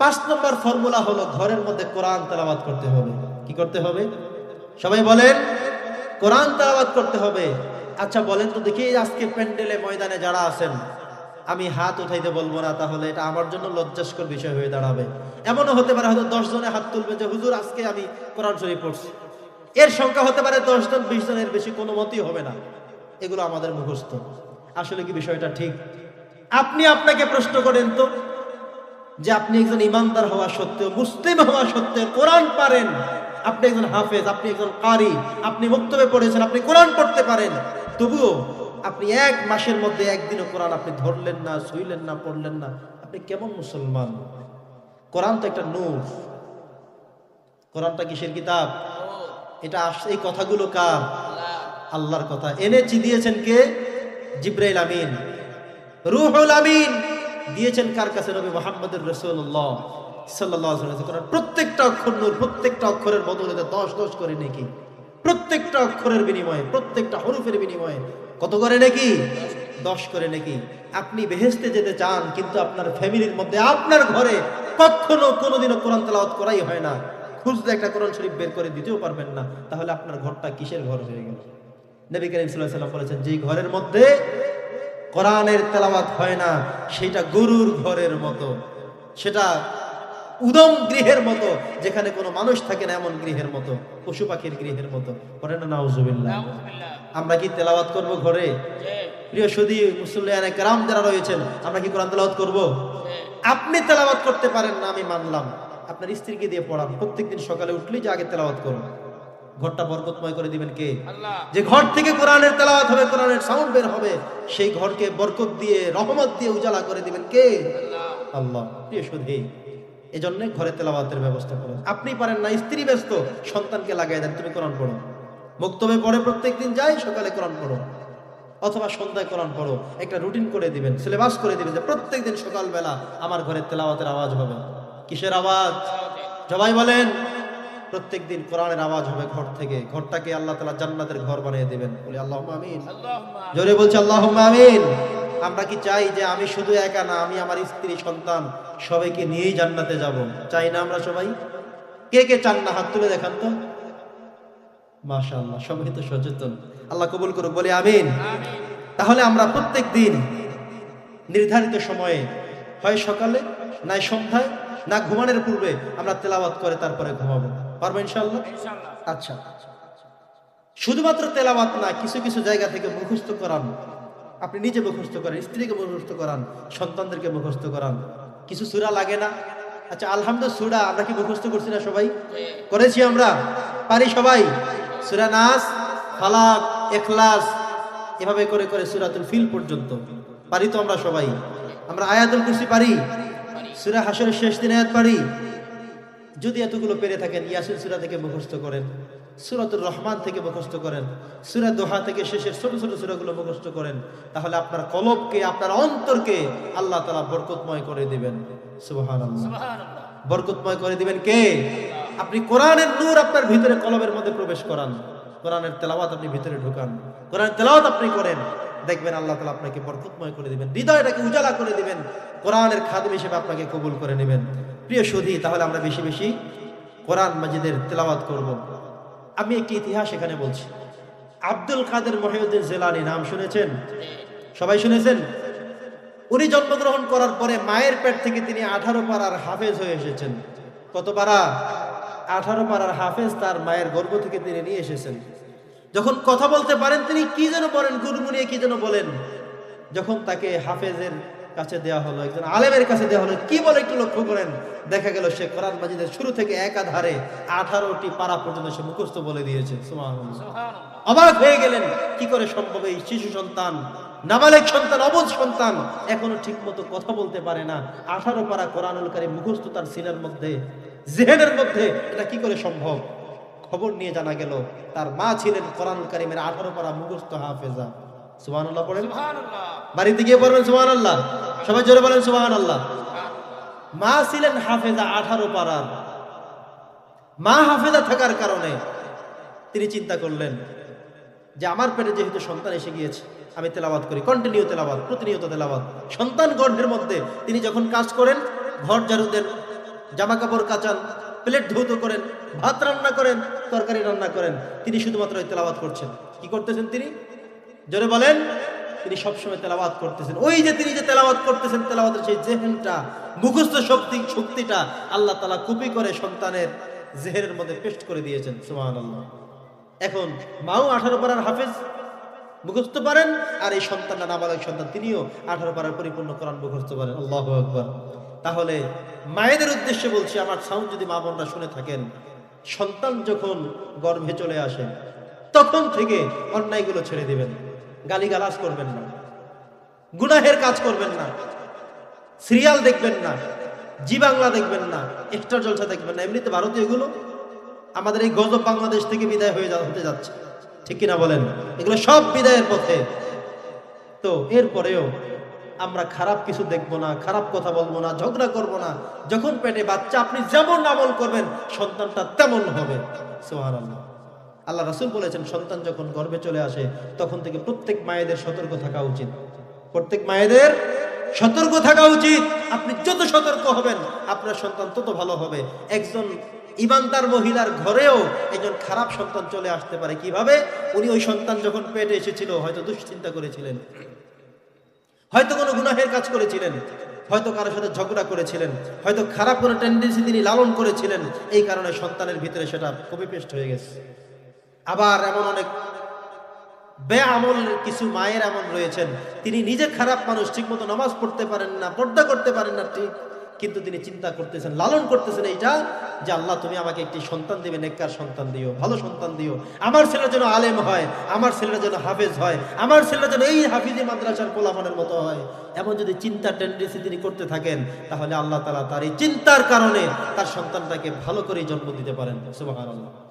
পাঁচ নম্বর ফর্মুলা হলো ঘরের মধ্যে কোরআন তালাবাদ করতে হবে। কি করতে হবে? সবাই বলেন, কোরআন তেলাওয়াত করতে হবে। আচ্ছা বলেন তো দেখি আজকে প্যান্ডেলে ময়দানে যারা আছেন, আমি হাত উঠাইতে বলব না, তাহলে এটা আমার জন্য লজ্জাস্কর বিষয় হয়ে দাঁড়াবে। এমনও হতে পারে হয়তো দশ জনে হাত তুলবে যে, হুজুর, আজকে আমি কোরআন শরীফ পড়ছি। এর সংখ্যা হতে পারে দশ জন, বিশ জনের বেশি, কোনো মতই হবে না। এগুলো আমাদের মুখস্থ। আসলে কি বিষয়টা ঠিক? আপনি আপনাকে প্রশ্ন করেন তো যে আপনি একজন ইমানদার হওয়া সত্ত্বেও, মুসলিম হওয়া সত্ত্বেও কোরআন পারেন। আপনি একজন হাফেজ, আপনি একজন কারি, আপনি বক্তব্য পড়েছেন, আপনি কোরআন পড়তে পারেন। তবুও আপনি এক মাসের মধ্যে একদিনও কোরআন আপনি ধরলেন না শুইলেন না, পড়লেন না। আপনি কেমন মুসলমান? কোরআন তো একটা নূর। কোরআনটা কিসের কিতাব? এটা আস- এই কথাগুলো কার? আল্লাহর কথা। এনে এনেছি, দিয়েছেন কে? জিব্রাইল আমিন। রুহুল আমিন। দিয়েছেন কার কাছে? নবী মোহাম্মদুর রসুল্লাহ সাল্লাহ প্রত্যেকটা অক্ষর নূর, প্রত্যেকটা অক্ষরের বদলে দশ দশ করে নাকি। প্রত্যেকটা অক্ষরের বিনিময়ে, প্রত্যেকটা হরুফের বিনিময়ে। কত করে নাকি? দশ করে নাকি। আপনি বেহেস্তে যেতে চান, কিন্তু আপনার ফ্যামিলির মধ্যে, আপনার ঘরে কখনো কোনোদিনও কোরআন তেলাওয়াত করাই হয় না। খুঁজলে একটা কোরআন শরীফ বের করে দিতেও পারবেন না। তাহলে আপনার ঘরটা কিসের ঘর হয়ে গেল? নবী করিম সাল্লাহ সাল্লাম বলেছেন, যেই ঘরের মধ্যে কোরআনের তেলাওয়াত হয় না সেটা গরুর ঘরের মতো সেটা উদম গৃহের মতো যেখানে কোনো মানুষ থাকে না এমন গৃহের মতো পশু পাখির গৃহের মতো। করে না নাউজুবিল্লাহ। আমরা কি তেলাওয়াত করব ঘরে? প্রিয় সুদী মুসল্লিয়ান কেরাম যারা রয়েছেন আমরা কি কোরআন তেলাওয়াত করব? আপনি তেলাওয়াত করতে পারেন না আমি মানলাম। আপনার স্ত্রীকে দিয়ে পড়ান প্রত্যেকদিন সকালে উঠলেই যে আগে তেলাওয়াত করুন। ঘরটা বরকতময় করে দিবেন কে? যে ঘর থেকে কোরআনের তেলাওয়াত হবে কোরআনের সাউন্ড বের হবে সেই ঘরকে বরকত দিয়ে রহমত দিয়ে উজালা করে দিবেন কে? আল্লাহ। প্রিয় সুধী এই জন্য ঘরে তেলাওয়াতের ব্যবস্থা করুন। আপনি পারেন না স্ত্রী ব্যস্ত সন্তানকে লাগাই দেন তুমি কোরআন পড়ো। বক্তব্যে পড়ে প্রত্যেকদিন যাই সকালে কোরআন পড়ো। অথবা সন্ধ্যায় কোরআন পড়ো। একটা রুটিন করে দিবেন সিলেবাস করে দিবেন যে প্রত্যেকদিন সকালবেলা আমার ঘরে তেলাওয়াতের আওয়াজ হবে। কিসের আওয়াজ। সবাই বলেন প্রত্যেকদিন কোরআনের আওয়াজ হবে ঘর থেকে। ঘরটাকে আল্লাহ তালা জান্নাতের ঘর বানিয়ে দিবেন। বলি আল্লাহ আমিন। জোরে বলছে আল্লাহ আমিন। আমরা কি চাই যে আমি শুধু একা না আমি আমার স্ত্রী সন্তান সবাইকে নিয়েই জান্নাতে যাব? চাই না আমরা সবাই? কে কে চান না? হাত তুলে দেখান তো। মাশাআল্লাহ সবাই তো সচেতন। আল্লাহ কবুল করুক বলে আমিন। তাহলে আমরা প্রত্যেক দিন নির্ধারিত সময়ে হয় সকালে নাই সন্ধ্যায় না ঘুমানোর পূর্বে আমরা তেলাওয়াত করে তারপরে ঘুমাবো। পারব ইনশাআল্লাহ? আচ্ছা। শুধুমাত্র তেলাওয়াত না কিছু কিছু জায়গা থেকে মুখস্থ করান। আপনি নিজে মুখস্থ করেন স্ত্রীকে মুখস্থ করান সন্তানদেরকে মুখস্থ করান। কিছু সুরা লাগে না? আচ্ছা আলহামদুলিল্লাহ সুরা আমরা কি মুখস্থ করছি না সবাই? করেছি আমরা? পারি সবাই? সুরা নাস ফালাক এখলাস এভাবে করে করে সুরাতুল ফিল পর্যন্ত। পারি তো আমরা সবাই? আমরা আয়াতুল কুরসি পারি। সুরা হাসরের শেষ দিন আয়াত পারি? যদি এতগুলো পেরে থাকেন ইয়াসিন সুরা থেকে মুখস্থ করেন সুরাতুর রহমান থেকে মুখস্থ করেন সুরা দোহা থেকে শেষের ছোট ছোট সুরাগুলো মুখস্থ করেন তাহলে আপনার কলবকে আপনার অন্তরকে আল্লাহ তালা বরকতময় করে দিবেন। সুবহান বরকতময় করে দিবেন কে? আপনি কোরআনের নূর আপনার ভিতরে কলবের মধ্যে প্রবেশ করান। কোরআনের তেলাওয়াত আপনি ভিতরে ঢুকান। কোরআনের তেলাওয়াত আপনি করেন। দেখবেন আল্লাহ তালা আপনাকে বরকতময় করে দিবেন হৃদয়টাকে উজালা করে দিবেন কোরআনের খাদম হিসেবে আপনাকে কবুল করে নেবেন। প্রিয় সুধী, তাহলে আমরা বেশি বেশি কোরআন মাজিদের তেলাওয়াত করব। আমি একটি ইতিহাস এখানে বলছি। আব্দুল কাদের মহিউদ্দিন জেলানি নাম শুনেছেন? সবাই শুনেছেন? উনি জন্মগ্রহণ করার পরে মায়ের পেট থেকে তিনি আঠারো পাড়ার হাফেজ হয়ে এসেছেন। কত পাড়া? আঠারো পাড়ার হাফেজ তার মায়ের গর্ভ থেকে তিনি নিয়ে এসেছেন। যখন কথা বলতে পারেন, তিনি কি যেন বলেন গুনগুনিয়ে কি যেন বলেন। যখন তাকে হাফেজের কাছে দেওয়া হলো একজন আলেমের কাছে দেওয়া হলো কি বলে একটু লক্ষ্য করেন? দেখা গেল সে কোরআন মাজিদের শুরু থেকে একাধারে আঠারোটি পাড়া পর্যন্ত সে মুখস্থ বলে দিয়েছে। অবাক হয়ে গেলেন কি করে সম্ভব এই শিশু সন্তান নাবালেক সন্তান অবুধ সন্তান এখনও ঠিক মতো কথা বলতে পারে না। আঠারো পারা কোরআনুল কারী মুখস্থ তার সিনের মধ্যে জেহেনের মধ্যে এটা কি করে সম্ভব? খবর নিয়ে জানা গেল তার মা ছিলেন কোরআনুল কারিমের আঠারো পারা মুখস্থ হাফেজা। সুবহানাল্লাহ পড়েন। বাড়িতে গিয়ে পড়বেন আল্লাহ সবাই জোরে বলেন সুবহান আল্লাহ মা ছিলেন হাফেজা আঠারো পাড়ার। মা হাফেজা থাকার কারণে তিনি চিন্তা করলেন যে আমার পেটে যেহেতু সন্তান এসে গিয়েছে, আমি তেলাবাদ করি কন্টিনিউ তেলাবাদ প্রতিনিয়ত তেলাবাদ সন্তান গর্ভের মধ্যে তিনি যখন কাজ করেন, ঘর ঝাড়ু দেন জামা কাপড় কাচান প্লেট ধৌত করেন, ভাত রান্না করেন, তরকারি রান্না করেন, তিনি শুধুমাত্র তেলাওয়াত করছেন। কি করতেছেন তিনি? জোরে বলেন তিনি সবসময় তেলাওয়াত করতেছেন। ওই যে তিনি যে তেলাওয়াত করতেছেন, তেলাওয়াতের সেই জেহেনটা মুখস্থ শক্তি, শক্তিটা আল্লাহ তালা কুপি করে সন্তানের জেহেনের মধ্যে পেস্ট করে দিয়েছেন সুমান এখন মাও আঠারো পাড়ার হাফেজ, মুখস্থ পারেন, আর এই সন্তানটা নাবালক সন্তান, তিনিও আঠারো পাড়ার পরিপূর্ণ কোরআন মুখস্থ পারেন, আল্লাহ আকবর। তাহলে মায়েদের উদ্দেশ্যে বলছি, আমার সাউন্ড যদি মা বোনরা শুনে থাকেন, সন্তান যখন গর্ভে চলে আসে, তখন থেকে অন্যায়গুলো ছেড়ে দিবেন। গালিগালাজ করবেন না। গুনাহের কাজ করবেন না। সিরিয়াল দেখবেন না। জি বাংলা দেখবেন না। এক্সট্রা জলসা দেখবেন না। এমনিতে ভারতীয় এগুলো আমাদের এই গজব বাংলাদেশ থেকে বিদায় হয়ে হতে যাচ্ছে। ঠিক কিনা বলেন? এগুলো সব বিদায়ের পথে। তো এরপরেও আমরা খারাপ কিছু দেখব না, খারাপ কথা বলব না, ঝগড়া করব না। যখন পেটে বাচ্চা আপনি যেমন আমল করবেন, সন্তানটা তেমন হবে। সুবহানাল্লাহ। আল্লাহ রাসূল বলেছেন, সন্তান যখন গর্ভে চলে আসে, তখন থেকে প্রত্যেক মায়েদের সতর্ক থাকা উচিত। প্রত্যেক মায়েদের সতর্ক থাকা উচিত। আপনি যত সতর্ক হবেন, আপনার সন্তান তত ভালো হবে। একজন ইমানদার মহিলার ঘরেও একজন খারাপ সন্তান চলে আসতে পারে। কীভাবে? উনি ওই সন্তান যখন পেটে এসেছিল, হয়তো দুশ্চিন্তা করেছিলেন। হয়তো কোনো গুনাহের কাজ করেছিলেন। হয়তো কারোর সাথে ঝগড়া করেছিলেন। হয়তো খারাপ কোনো টেন্ডেন্সি তিনি লালন করেছিলেন। এই কারণে সন্তানের ভিতরে সেটা কপি পেস্ট হয়ে গেছে। আবার এমন অনেক বেআমল কিছু মায়ের এমন রয়েছেন। তিনি নিজে খারাপ মানুষ, ঠিকমতো নামাজ পড়তে পারেন না, পর্দা করতে পারেন না, ঠিক। কিন্তু তিনি চিন্তা করতেছেন, লালন করতেছেন এইটা যে, আল্লাহ, তুমি আমাকে একটি সন্তান দিবে, নেককার সন্তান দিও, ভালো সন্তান দিও। আমার ছেলের যেন আলেম হয়, আমার ছেলের যেন হাফেজ হয়, আমার ছেলের যেন এই হাফিজি মাদ্রাসার পোলাফানের মতো হয়। এমন যদি চিন্তা টেন্ডেন্সি তিনি করতে থাকেন, তাহলে আল্লাহ তালা তার এই চিন্তার কারণে তার সন্তানটাকে ভালো করেই জন্ম দিতে পারেন। সুবহানাল্লাহ।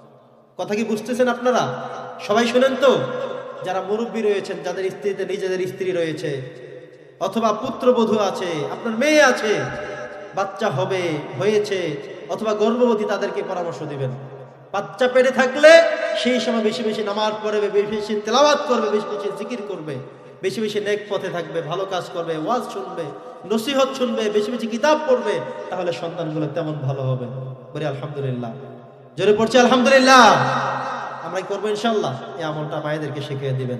কথা কি বুঝতেছেন আপনারা? সবাই শুনেন তো? যারা মুরব্বী রয়েছেন, যাদের স্ত্রীতে নিজেদের স্ত্রী রয়েছে, অথবা পুত্রবধূ আছে, আপনার মেয়ে আছে, বাচ্চা হবে, হয়েছে, অথবা গর্ভবতী, তাদেরকে পরামর্শ দিবেন। বাচ্চা পেটে থাকলে সেই সময় বেশি বেশি নামাজ পড়বে, বেশি বেশি তেলাওয়াত করবে, বেশি বেশি জিকির করবে, বেশি বেশি নেক পথে থাকবে, ভালো কাজ করবে, ওয়াজ শুনবে, নসিহত শুনবে, বেশি বেশি কিতাব পড়বে, তাহলে সন্তানগুলো তেমন ভালো হবে। বলি আলহামদুলিল্লাহ। জোরে পড়ছে আলহামদুলিল্লাহ। আমরা করব ইনশাল্লাহ? এই আমলটা মায়েদেরকে শিখিয়ে দিবেন।